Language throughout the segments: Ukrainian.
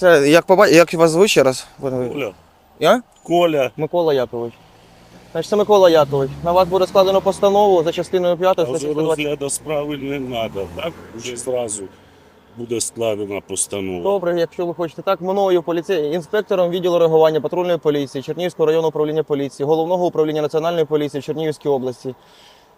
Це як поба... як вас звуть ще раз? Коля. Я? Коля. Микола Якович. Значить, це Микола Якович. На вас буде складено постанову за частиною 5 А статті 120. розгляду справи не треба, так? Вже зразу буде складена постанова. Добре, якщо ви хочете так, мною поліцей, інспектором відділу реагування патрульної поліції Чернігівського районного управління поліції, головного управління національної поліції в Чернігівській області.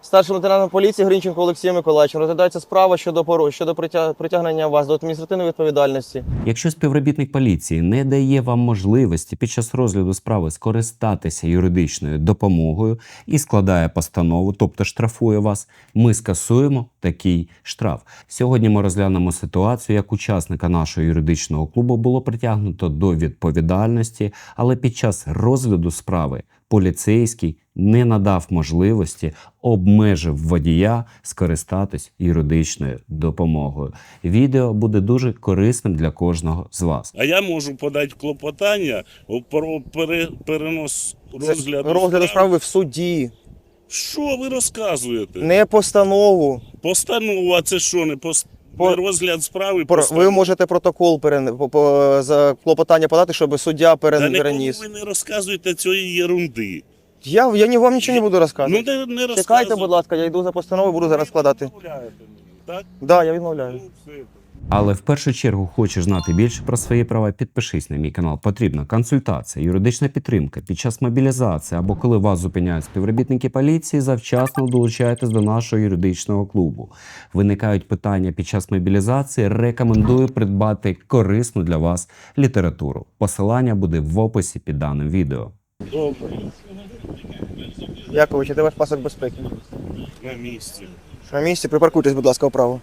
Старшим лейтенантом поліції Гринченко Олексієм Миколаївичем розглядається справа щодо пору- щодо притя- притягнення вас до адміністративної відповідальності. Якщо співробітник поліції не дає вам можливості під час розгляду справи скористатися юридичною допомогою і складає постанову, тобто штрафує вас, ми скасуємо такий штраф. Сьогодні ми розглянемо ситуацію, як учасника нашого юридичного клубу було притягнуто до відповідальності, але під час розгляду справи поліцейський не надав можливості, обмежив водія скористатись юридичною допомогою. Відео буде дуже корисним для кожного з вас. А я можу подати клопотання про перенос розгляду, розгляду справи в суді, Що ви розказуєте? не постанову. Постанова, це що, не, пос... По- розгляд справи? Про-? Ви можете протокол перен... по- по- за клопотання подати, щоб суддя перен... Та переніс. ви не розказуєте цієї ерунди. Я, я ні, вам нічого не буду розказувати. Ну, не, не Чекайте, будь ласка, я йду за постановою, буду зараз складати. Так, да, я відмовляю. Ну, все. Але в першу чергу хочеш знати більше про свої права, підпишись на мій канал. Потрібна консультація, юридична підтримка під час мобілізації або коли вас зупиняють співробітники поліції, завчасно долучайтесь до нашого юридичного клубу. Виникають питання під час мобілізації. Рекомендую придбати корисну для вас літературу. Посилання буде в описі під даним відео. Добре, Якович, де ваш пасок безпеки? на місці. На місці, припаркуйтесь, будь ласка, вправо.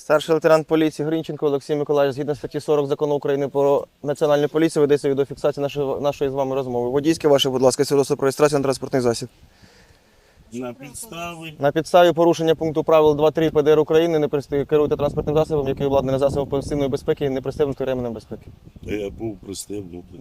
Старший лейтенант поліції Гринченко Олексій Миколаївич, згідно статті 40 закону України про національну поліцію, ведеться відеофіксація нашої, нашої з вами розмови. Водійське ваше, будь ласка, свідоцтво про реєстрацію на транспортний засіб. На підстави. На підставі порушення пункту правил 2.3 ПДР України не присти- керуйте транспортним засобом, який обладнаний засобом пасивної безпеки і не пристебнутий ременем безпеки. Я був пристебнутий.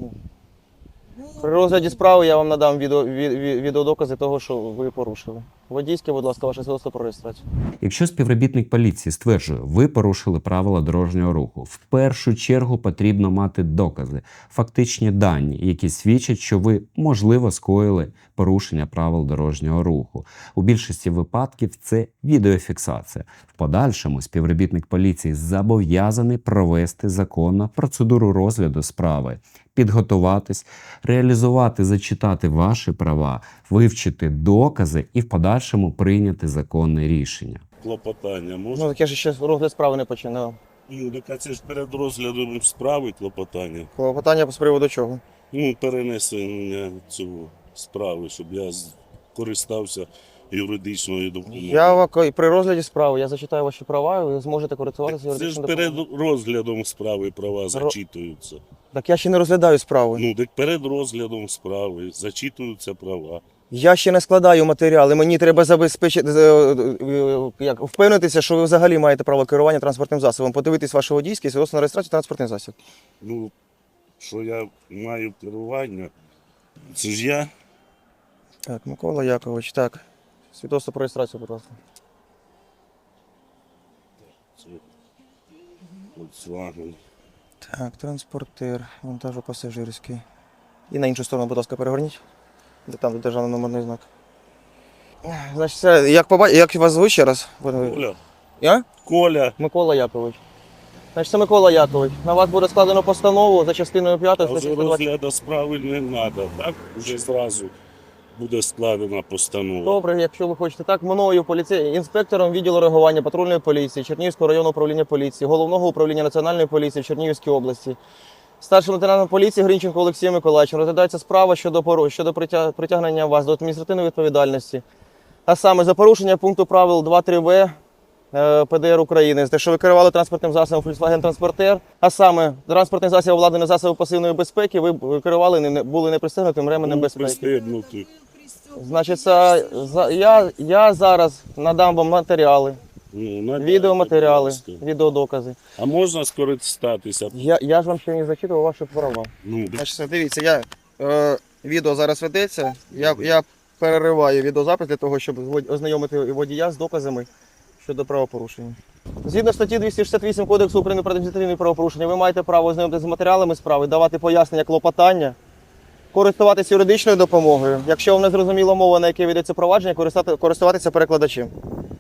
При розгляді справи я вам надам відео, ві- ві- відеодокази того, що ви порушили. Водійське, будь ласка, ваше свідоцтво про реєстрацію. Якщо співробітник поліції стверджує, ви порушили правила дорожнього руху, в першу чергу потрібно мати докази, фактичні дані, які свідчать, що ви можливо скоїли порушення правил дорожнього руху. У більшості випадків це відеофіксація. В подальшому співробітник поліції зобов'язаний провести законну процедуру розгляду справи, підготуватись, реалізувати, зачитати ваші права, вивчити докази і в подальшому прийняти законне рішення. Клопотання можна? Ну, так я ж ще розгляд справи не починав. Ну, так а це ж перед розглядом справи клопотання. Питання з приводу чого? Ну, перенесення цього справи, щоб я користався юридичною допомогою. Я при розгляді справи я зачитаю ваші права, і ви зможете користуватися Це ж юридичним перед допомогою. розглядом справи права зачитуються. Так я ще не розглядаю справи. Ну, так перед розглядом справи зачитуються права. Я ще не складаю матеріали. Мені треба забезпечити е, е, як впевнитися, що ви взагалі маєте право керування транспортним засобом. Подивитись ваше водійське і свідоцтво на реєстрацію транспортний засіб. Ну, що я маю керування, це ж я. Так, Микола Якович, так. Свідоцтво про реєстрацію, будь ласка. Це Volkswagen. Так, транспортер, вантажопасажирський. І на іншу сторону, будь ласка, перегорніть. Де там де державний номерний знак. Значить, це як поба... як вас звуть ще раз? Коля. Я? Коля. Микола Якович. Значить, це Микола Якович. На вас буде складено постанову за частиною 5 А статті вже 120. розгляду справи не треба, так? Вже зразу буде складена постанова. Добре, якщо ви хочете так, мною поліцей, інспектором відділу реагування патрульної поліції Чернігівського районного управління поліції, головного управління національної поліції в Чернігівській області. Старшим лейтенантом поліції Гринченко Олексієм Миколаївичем розглядається справа щодо пору- щодо притя- притягнення вас до адміністративної відповідальності. А саме за порушення пункту правил 2.3в е, ПДР України, те, що ви керували транспортним засобом Volkswagen Transporter, а саме транспортний засіб обладнаний засобом пасивної безпеки, ви керували не- були не пристегнутим ременем безпеки. Значить, це, за- я, я зараз надам вам матеріали, Ну, надайте, відеоматеріали, будь ласка. відеодокази. А можна скористатися? Я, я ж вам ще не зачитував ваші права. Ну, Значить, дивіться, я, е, відео зараз ведеться. Я, я перериваю відеозапис для того, щоб вод- ознайомити водія з доказами щодо правопорушення. Згідно статті 268 Кодексу України про адміністративні правопорушення, ви маєте право ознайомитися з матеріалами справи, давати пояснення клопотання, користуватися юридичною допомогою. Якщо вам не зрозуміла мова, на якій ведеться провадження, користати- користуватися перекладачем.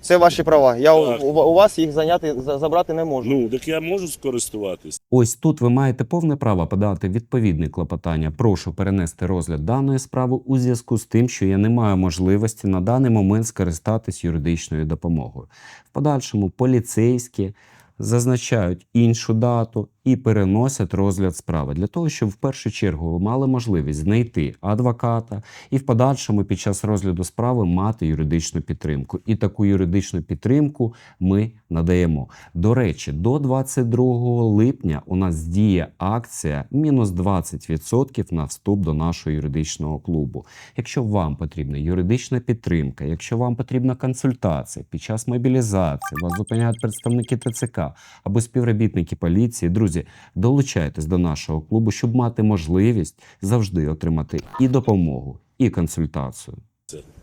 Це ваші права. Я у, у, у вас їх зайняти забрати не можу. Ну, так я можу скористуватись. Ось тут ви маєте повне право подати відповідне клопотання. Прошу перенести розгляд даної справи у зв'язку з тим, що я не маю можливості на даний момент скористатись юридичною допомогою. В подальшому поліцейські зазначають іншу дату і переносять розгляд справи для того, щоб в першу чергу ви мали можливість знайти адвоката і в подальшому під час розгляду справи мати юридичну підтримку. І таку юридичну підтримку ми надаємо. До речі, до 22 липня у нас діє акція мінус 20% на вступ до нашого юридичного клубу. Якщо вам потрібна юридична підтримка, якщо вам потрібна консультація під час мобілізації, вас зупиняють представники ТЦК або співробітники поліції, друзі, долучайтесь до нашого клубу, щоб мати можливість завжди отримати і допомогу, і консультацію.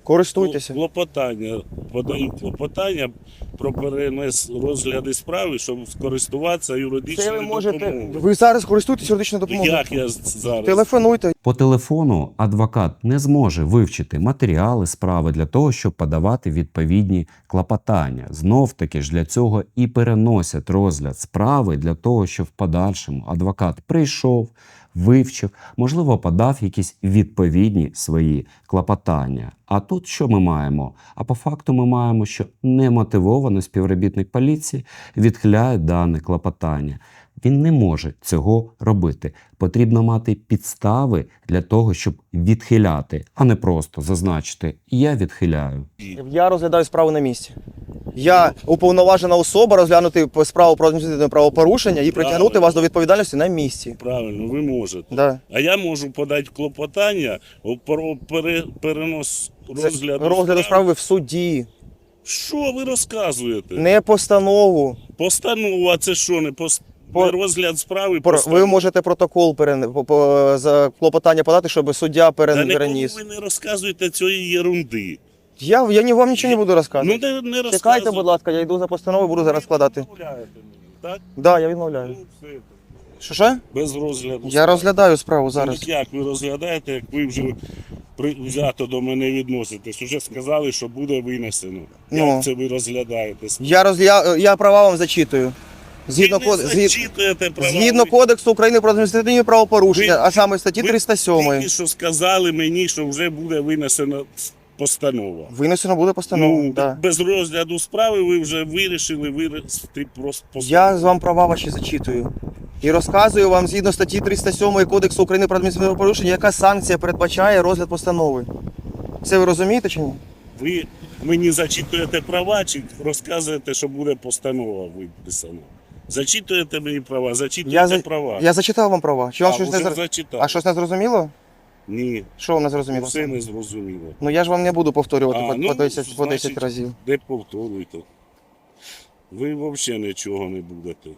Користуйтеся. Клопотання, подаю клопотання про перенес розгляди справи, щоб скористуватися Це юридичною ви можете. допомогою. Ви зараз користуєтесь юридичною допомогою. Як я зараз? Телефонуйте. По телефону адвокат не зможе вивчити матеріали справи для того, щоб подавати відповідні клопотання. Знов таки ж для цього і переносять розгляд справи для того, щоб в подальшому адвокат прийшов, вивчив, можливо, подав якісь відповідні свої клопотання. А тут що ми маємо? А по факту ми маємо, що немотивовано співробітник поліції відхиляє дане клопотання. Він не може цього робити. Потрібно мати підстави для того, щоб відхиляти, а не просто зазначити Я відхиляю. Я розглядаю справу на місці. Я уповноважена особа розглянути справу про адміністративне правопорушення і притягнути Правильно. вас до відповідальності на місці. Правильно, ви можете. Да. А я можу подати клопотання про пере- перенос розгляду, розгляду справи в суді. Що ви розказуєте? Не постанову. Постанова, це що, не, пос... По- розгляд справи? Про- постанова? Ви можете протокол перен... по- по- за клопотання подати, щоб суддя Та перен... нікому переніс. ви не розказуєте цієї єрунди. Я, я ні, вам нічого не буду Ну, розказувати. не, не Чекайте, розказуйте. будь ласка, я йду за постановою, буду зараз складати. Ви відмовляєте мені, Так? Да, я відмовляю. Ну, все. Що що? Без розгляду. Я розглядаю справу Ну, зараз. Як ви розглядаєте, як ви вже взято до мене відноситесь? Уже сказали, що буде винесено. Ну. Як це ви розглядаєте? Я, роз... я, я права вам зачитую. Згідно, ви код... не згід... зачитуєте права. Згідно Кодексу України про адміністративні правопорушення, Ви- а саме статті ви 307. Тільки що сказали мені, що вже буде винесена постанова. Винесено буде постанова. Ну, да. без розгляду справи ви вже вирішили винести просто постанову. Я з вам права ваші зачитую. І розказую вам згідно статті 307 Кодексу України про адміністративне правопорушення, яка санкція передбачає розгляд постанови. Це ви розумієте чи ні? Ви мені зачитуєте права чи розказуєте, що буде постанова виписана? Зачитуєте мені права, зачитуєте Я, права. я зачитав вам права. Чи вам а, щось не зачитав. А щось не зрозуміло? Ні, Що вам не зрозуміло? все не зрозуміло. Ну я ж вам не буду повторювати А, по, ну, по 10, по 10 значить, разів. Не повторюйте. Ви взагалі нічого не будете.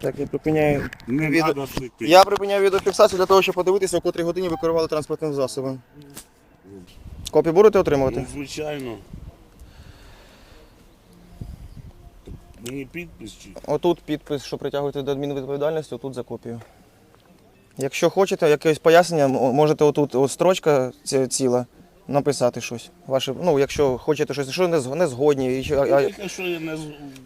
Так, я припиняю. Не Від- треба. Я припиняю відеофіксацію для того, щоб подивитися, в котрій годині ви керували транспортним засобом. Копію будете отримувати? Ну, звичайно. Мені підпис чи? Отут підпис, що притягуєте до адмінвідповідальності, отут за копію. Якщо хочете якесь пояснення, можете отут от строчка ці- ціла написати щось. Ваше, ну, якщо хочете щось, що не, з- не згодні. і що- а- а- Тільки що я не з-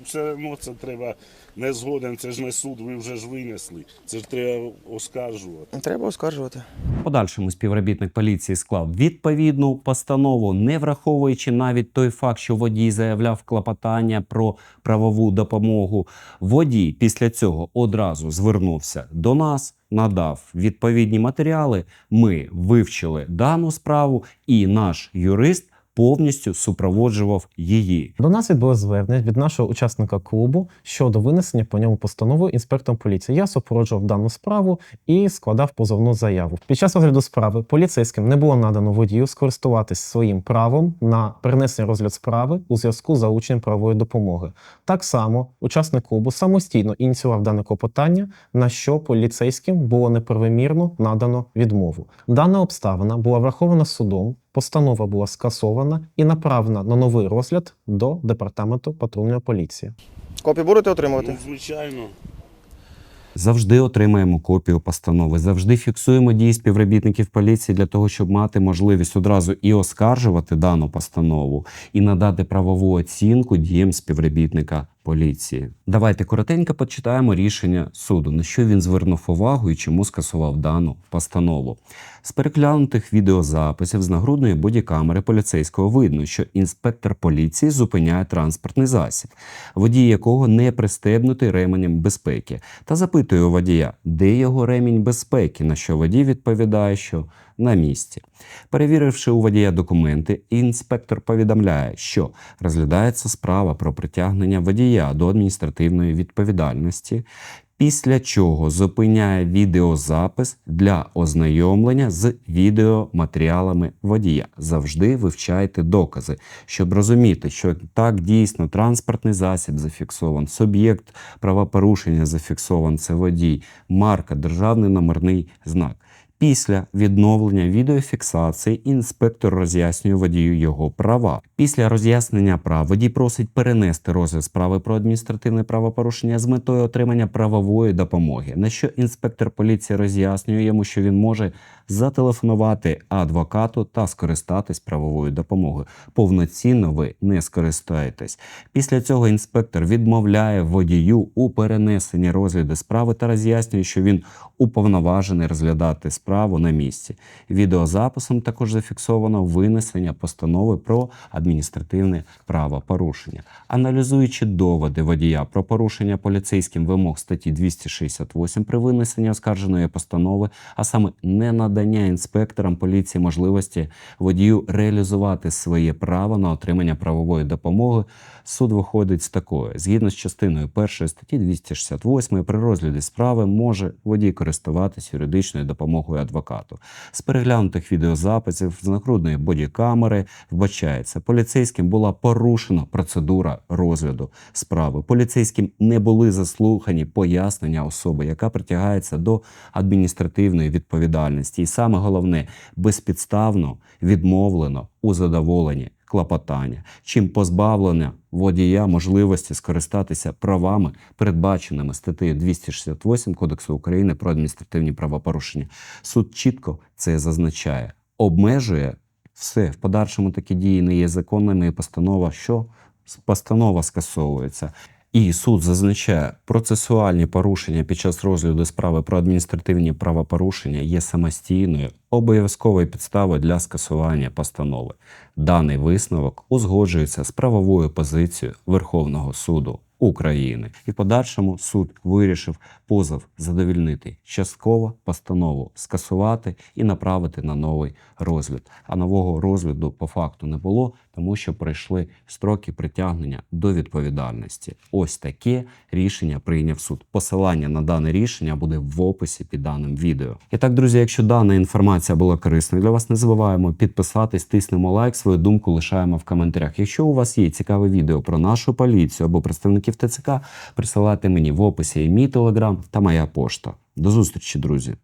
все одно це треба не згоден, це ж не суд, ви вже ж винесли. Це ж треба оскаржувати. Треба оскаржувати. В Подальшому співробітник поліції склав відповідну постанову, не враховуючи навіть той факт, що водій заявляв клопотання про правову допомогу. Водій після цього одразу звернувся до нас, надав відповідні матеріали. Ми вивчили дану справу, і наш юрист повністю супроводжував її. До нас відбулось звернення від нашого учасника клубу щодо винесення по ньому постанови інспектором поліції. Я супроводжував дану справу і складав позовну заяву. Під час розгляду справи поліцейським не було надано водію скористуватись своїм правом на перенесення розгляд справи у зв'язку з залученням правової допомоги. Так само учасник клубу самостійно ініціював дане клопотання, на що поліцейським було неправомірно надано відмову. Дана обставина була врахована судом Постанова була скасована і направлена на новий розгляд до департаменту патрульної поліції. Копії будете отримувати? Ну, звичайно. Завжди отримаємо копію постанови, завжди фіксуємо дії співробітників поліції для того, щоб мати можливість одразу і оскаржувати дану постанову, і надати правову оцінку діям співробітника поліції. Давайте коротенько почитаємо рішення суду, на що він звернув увагу і чому скасував дану постанову. З переглянутих відеозаписів з нагрудної бодікамери поліцейського видно, що інспектор поліції зупиняє транспортний засіб, водій якого не пристебнутий ременем безпеки, та запитує у водія, де його ремінь безпеки, на що водій відповідає, що на місці. Перевіривши у водія документи, інспектор повідомляє, що розглядається справа про притягнення водія до адміністративної відповідальності. Після чого зупиняє відеозапис для ознайомлення з відеоматеріалами водія. Завжди вивчайте докази, щоб розуміти, що так дійсно транспортний засіб зафіксован, суб'єкт правопорушення зафіксован, це водій, марка, державний номерний знак. Після відновлення відеофіксації інспектор роз'яснює водію його права. Після роз'яснення прав водій просить перенести розгляд справи про адміністративне правопорушення з метою отримання правової допомоги. На що інспектор поліції роз'яснює йому, що він може зателефонувати адвокату та скористатись правовою допомогою. Повноцінно ви не скористаєтесь. Після цього інспектор відмовляє водію у перенесенні розгляду справи та роз'яснює, що він уповноважений розглядати справу на місці. Відеозаписом також зафіксовано винесення постанови про адміністративне правопорушення. Аналізуючи доводи водія про порушення поліцейським вимог статті 268 при винесенні оскарженої постанови, а саме не надання інспекторам поліції можливості водію реалізувати своє право на отримання правової допомоги, суд виходить з такою. Згідно з частиною 1 статті 268 при розгляді справи може водій користуватись юридичною допомогою адвокату. З переглянутих відеозаписів з нагрудної бодікамери вбачається, поліцейським була порушена процедура розгляду справи. Поліцейським не були заслухані пояснення особи, яка притягається до адміністративної відповідальності. І саме головне, безпідставно відмовлено у задоволенні клопотання, чим позбавлення водія можливості скористатися правами, передбаченими статтею 268 Кодексу України про адміністративні правопорушення. Суд чітко це зазначає, обмежує все. В подальшому такі дії не є законними. І постанова, що постанова скасовується. І суд зазначає, процесуальні порушення під час розгляду справи про адміністративні правопорушення є самостійною обов'язковою підставою для скасування постанови. Даний висновок узгоджується з правовою позицією Верховного суду України. І в подальшому суд вирішив позов задовільнити частково постанову скасувати і направити на новий розгляд. А нового розгляду по факту не було, тому що пройшли строки притягнення до відповідальності. Ось таке рішення прийняв суд. Посилання на дане рішення буде в описі під даним відео. І так, друзі, якщо дана інформація була корисною для вас, не забуваємо підписатись, тиснемо лайк, свою думку лишаємо в коментарях. Якщо у вас є цікаве відео про нашу поліцію або представників ТЦК, присилати мені в описі і мій телеграм та моя пошта. До зустрічі, друзі!